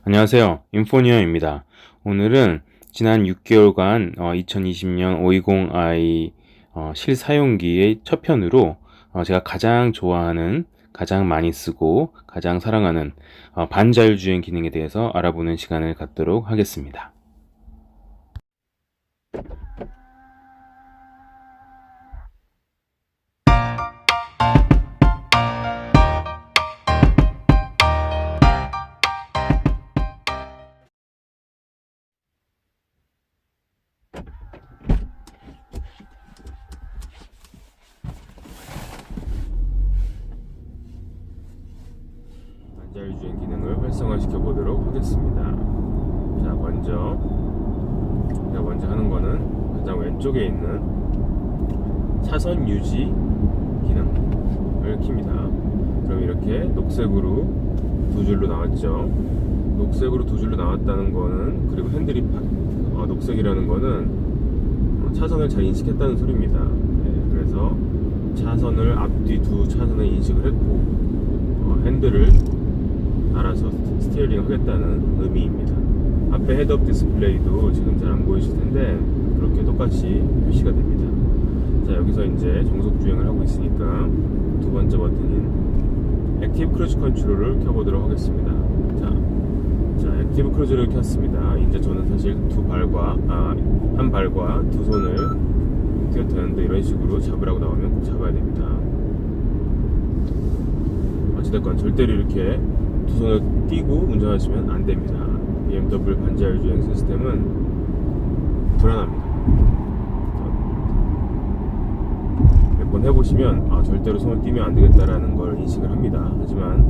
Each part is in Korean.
안녕하세요. 인포니어입니다. 오늘은 지난 6개월간 2020년 520i 어, 실사용기의 첫 편으로 어, 제가 가장 좋아하는, 가장 많이 쓰고, 가장 사랑하는 어, 반자율주행 기능에 대해서 알아보는 시간을 갖도록 하겠습니다. 활성화시켜 보도록 하겠습니다. 자, 먼저 제가 먼저 하는 거는 가장 왼쪽에 있는 차선 유지 기능을 킵니다. 그럼 이렇게 녹색으로 두 줄로 나왔죠. 녹색으로 두 줄로 나왔다는 거는 그리고 핸들이 바- 어, 녹색이라는 거는 어, 차선을 잘 인식했다는 소리입니다. 네, 그래서 차선을 앞뒤 두 차선을 인식을 했고 어, 핸들을 알아서 스티어링 하겠다는 의미입니다. 앞에 헤드업 디스플레이도 지금 잘 안 보이실 텐데 그렇게 똑같이 표시가 됩니다. 자 여기서 이제 정속 주행을 하고 있으니까 두 번째 버튼인 액티브 크루즈 컨트롤을 켜보도록 하겠습니다. 자, 자 액티브 크루즈를 켰습니다. 이제 저는 사실 두 발과 아, 한 발과 두 손을 띄어트는데 이런 식으로 잡으라고 나오면 꼭 잡아야 됩니다. 어찌됐건 절대로 이렇게 두 손을 띄고 운전하시면 안 됩니다. BMW 반자율 주행 시스템은 불안합니다. 몇 번 해보시면 아, 절대로 손을 띄면 안 되겠다라는 걸 인식을 합니다. 하지만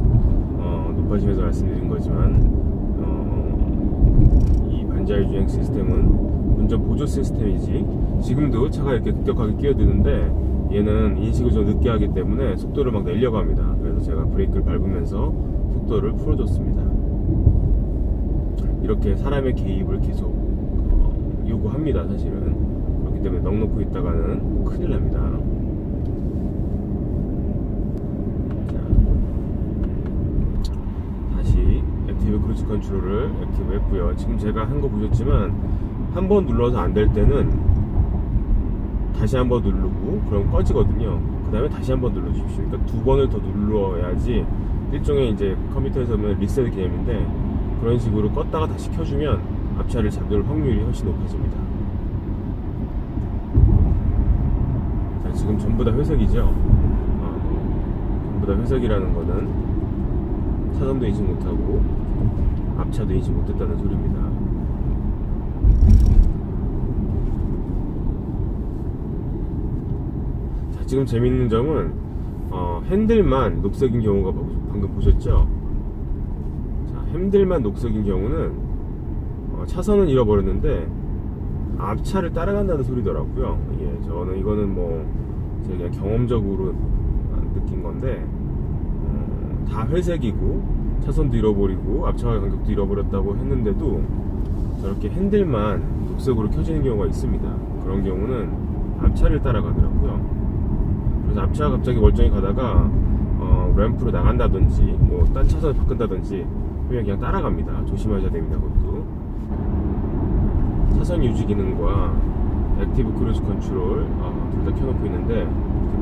어, 높아지면서 말씀드린 거지만 어, 이 반자율 주행 시스템은 운전 보조 시스템이지 지금도 차가 이렇게 급격하게 끼어드는데 얘는 인식을 좀 늦게 하기 때문에 속도를 막 내려고 합니다. 제가 브레이크를 밟으면서 속도를 풀어줬습니다. 이렇게 사람의 개입을 계속 어, 요구합니다. 사실은 그렇기 때문에 넋 놓고 있다가는 큰일 납니다. 자, 다시 액티브 크루즈 컨트롤을 액티브 했고요. 지금 제가 한 거 보셨지만 한 번 눌러서 안 될 때는 다시 한번 누르고 그럼 꺼지거든요. 그 다음에 다시 한번 눌러주십시오. 그러니까 두 번을 더 눌러야지 일종의 이제 컴퓨터에서 보면 리셋 개념인데 그런 식으로 껐다가 다시 켜주면 앞차를 잡을 확률이 훨씬 높아집니다. 자, 지금 전부 다 회색이죠? 어, 전부 다 회색이라는 거는 차선도 인식 못하고 앞차도 인식 못했다는 소리입니다. 자, 지금 재밌는 점은 어, 핸들만 녹색인 경우가 방- 방금 보셨죠? 자, 핸들만 녹색인 경우는 어, 차선은 잃어버렸는데 앞차를 따라간다는 소리더라고요. 예, 저는 이거는 뭐 제가 경험적으로 느낀 건데 어, 다 회색이고 차선도 잃어버리고 앞차와 간격도 잃어버렸다고 했는데도 저렇게 핸들만 녹색으로 켜지는 경우가 있습니다. 그런 경우는 앞차를 따라가더라고요. 그래서 앞차가 갑자기 멀쩡히 가다가 어, 램프로 나간다든지 뭐 딴 차선을 바꾼다든지 그냥 그냥 따라갑니다. 조심하셔야 됩니다. 그것도 차선 유지 기능과 액티브 크루즈 컨트롤 어, 둘 다 켜놓고 있는데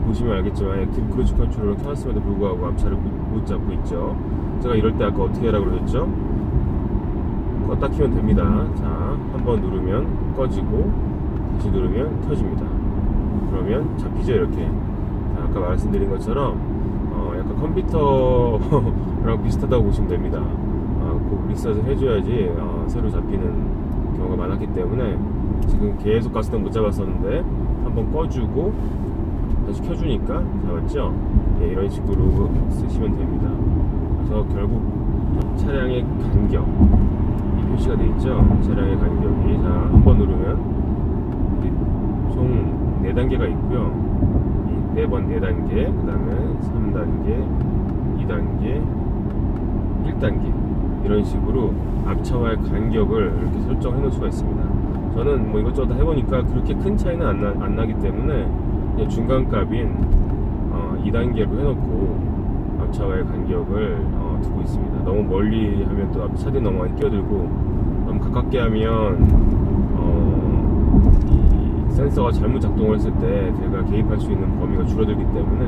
보시면 알겠지만 액티브 크루즈 컨트롤을 켜놨음에도 불구하고 앞차를 못, 못 잡고 있죠. 제가 이럴 때 아까 어떻게 하라고 그랬죠? 껐다 키면 됩니다. 자, 한번 누르면 꺼지고 다시 누르면 켜집니다. 그러면 잡히죠 이렇게. 자, 아까 말씀드린 것처럼 어, 약간 컴퓨터랑 비슷하다고 보시면 됩니다. 어, 꼭 리셋을 해줘야지 어, 새로 잡히는 경우가 많았기 때문에 지금 계속 갔을 땐 못 잡았었는데 한번 꺼주고 다시 켜주니까 잡았죠? 예, 이런 식으로 쓰시면 됩니다. 그래서 결국 차량의 간격 이 표시가 돼 있죠? 차량의 간격이 자 한 번 누르면 이총 4단계가 있고요. 이 4번 4단계, 그 다음에 3단계, 2단계, 1단계 이런 식으로 앞차와의 간격을 이렇게 설정해 놓을 수가 있습니다. 저는 뭐 이것저것 다 해보니까 그렇게 큰 차이는 안, 나, 안 나기 때문에 중간값인 어, 2단계로 해놓고 앞차와의 간격을 어, 두고 있습니다. 너무 멀리 하면 또 앞에 차들이 넘어가 끼어들고 너무 가깝게 하면 센서가 잘못 작동을 했을 때 제가 개입할 수 있는 범위가 줄어들기 때문에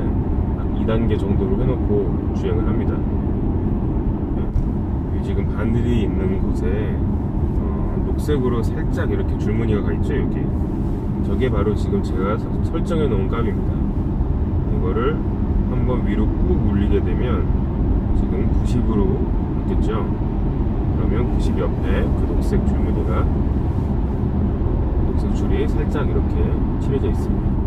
한 2단계 정도로 해놓고 주행을 합니다. 네. 지금 바늘이 있는 곳에 어, 녹색으로 살짝 이렇게 줄무늬가 가 있죠 여기 저게 바로 지금 제가 서- 설정해 놓은 값입니다 이거를 한번 위로 꾹 올리게 되면 지금 90으로 바뀌었죠 그러면 90 옆에 그 녹색 줄무늬가 녹색 줄이 살짝 이렇게 칠해져 있습니다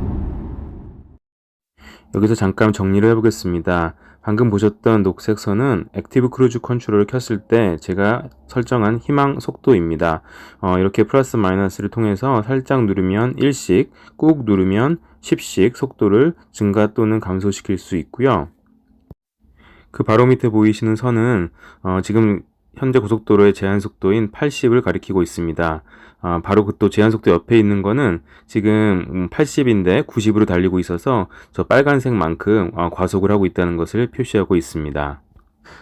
여기서 잠깐 정리를 해보겠습니다. 방금 보셨던 녹색 선은 액티브 크루즈 컨트롤을 켰을 때 제가 설정한 희망 속도입니다. 어, 이렇게 플러스 마이너스를 통해서 살짝 누르면 1씩, 꾹 누르면 10씩 속도를 증가 또는 감소시킬 수 있고요. 그 바로 밑에 보이시는 선은 어, 지금 현재 고속도로의 제한 속도인 80을 가리키고 있습니다. 아, 바로 그 또 제한 속도 옆에 있는 거는 지금 80인데 90으로 달리고 있어서 저 빨간색만큼 어, 과속을 하고 있다는 것을 표시하고 있습니다.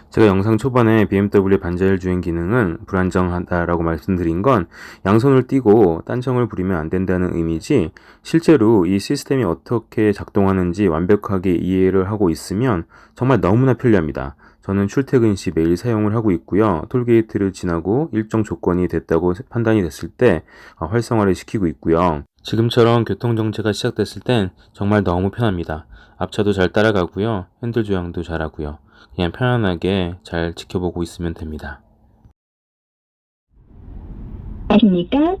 제가 영상 초반에 BMW 반자율 주행 기능은 불안정하다라고 말씀드린 건 양손을 띄고 딴청을 부리면 안 된다는 의미지 실제로 이 시스템이 어떻게 작동하는지 완벽하게 이해를 하고 있으면 정말 너무나 편리합니다. 저는 출퇴근 시 매일 사용을 하고 있고요. 톨게이트를 지나고 일정 조건이 됐다고 판단이 됐을 때 어, 활성화를 시키고 있고요. 지금처럼 교통정체가 시작됐을 땐 정말 너무 편합니다. 앞차도 잘 따라가고요. 핸들 조향도 잘하고요. 그냥 편안하게 잘 지켜보고 있으면 됩니다. 아십니까?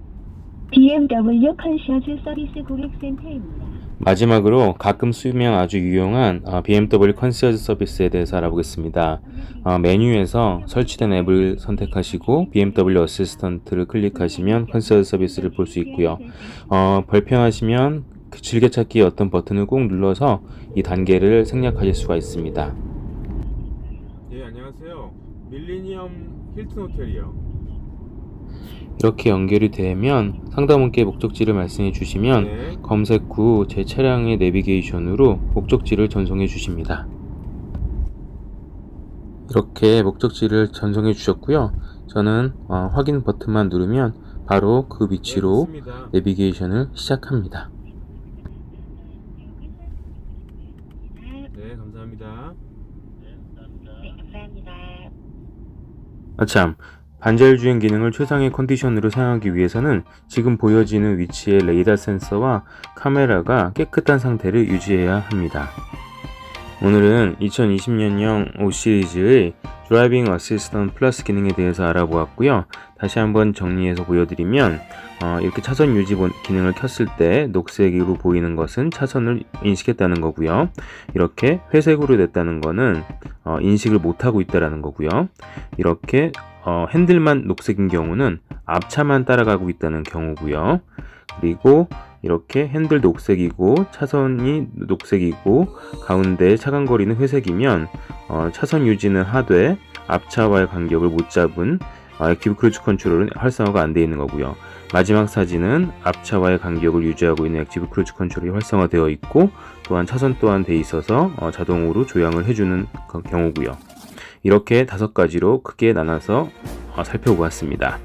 BMW 컨시어즈 서비스 고객센터입니다. 마지막으로 가끔 쓰면 아주 유용한 어, BMW 컨시어즈 서비스에 대해서 알아보겠습니다. 어, 메뉴에서 설치된 앱을 선택하시고 BMW 어시스턴트를 클릭하시면 컨시어즈 서비스를 볼 수 있고요. 어, 불편하시면 그 즐겨찾기 어떤 버튼을 꾹 눌러서 이 단계를 생략하실 수가 있습니다. 예 안녕하세요 밀리니엄 힐튼 호텔이요 이렇게 연결이 되면 상담원께 목적지를 말씀해 주시면 네. 검색 후 제 차량의 내비게이션으로 목적지를 전송해 주십니다. 이렇게 목적지를 전송해 주셨고요. 저는 어, 확인 버튼만 누르면 바로 그 위치로 네. 내비게이션을 시작합니다. 네 감사합니다 네, 감사합니다. 아 참 반자율 주행 기능을 최상의 컨디션으로 사용하기 위해서는 지금 보여지는 위치의 레이더 센서와 카메라가 깨끗한 상태를 유지해야 합니다. 오늘은 2020년형 5 시리즈의 드라이빙 어시스턴트 플러스 기능에 대해서 알아보았고요. 다시 한번 정리해서 보여드리면 어, 이렇게 차선 유지 본- 기능을 켰을 때 녹색으로 보이는 것은 차선을 인식했다는 거고요. 이렇게 회색으로 됐다는 거는 어, 인식을 못하고 있다는 거고요. 이렇게 어, 핸들만 녹색인 경우는 앞차만 따라가고 있다는 경우고요. 그리고 이렇게 핸들 녹색이고 차선이 녹색이고 가운데 차간거리는 회색이면 어, 차선 유지는 하되 앞차와의 간격을 못 잡은 어, 액티브 크루즈 컨트롤은 활성화가 안 되어 있는 거고요. 마지막 사진은 앞차와의 간격을 유지하고 있는 액티브 크루즈 컨트롤이 활성화되어 있고 또한 차선 또한 돼 있어서 어, 자동으로 조향을 해주는 그 경우고요. 이렇게 다섯 가지로 크게 나눠서 어, 살펴보았습니다.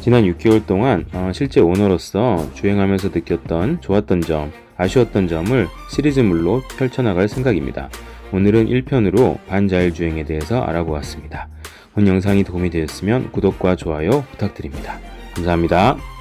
지난 6개월 동안 어, 실제 오너로서 주행하면서 느꼈던 좋았던 점, 아쉬웠던 점을 시리즈물로 펼쳐나갈 생각입니다. 오늘은 1편으로 반자율 주행에 대해서 알아보았습니다. 본 영상이 도움이 되었으면 구독과 좋아요 부탁드립니다. 감사합니다.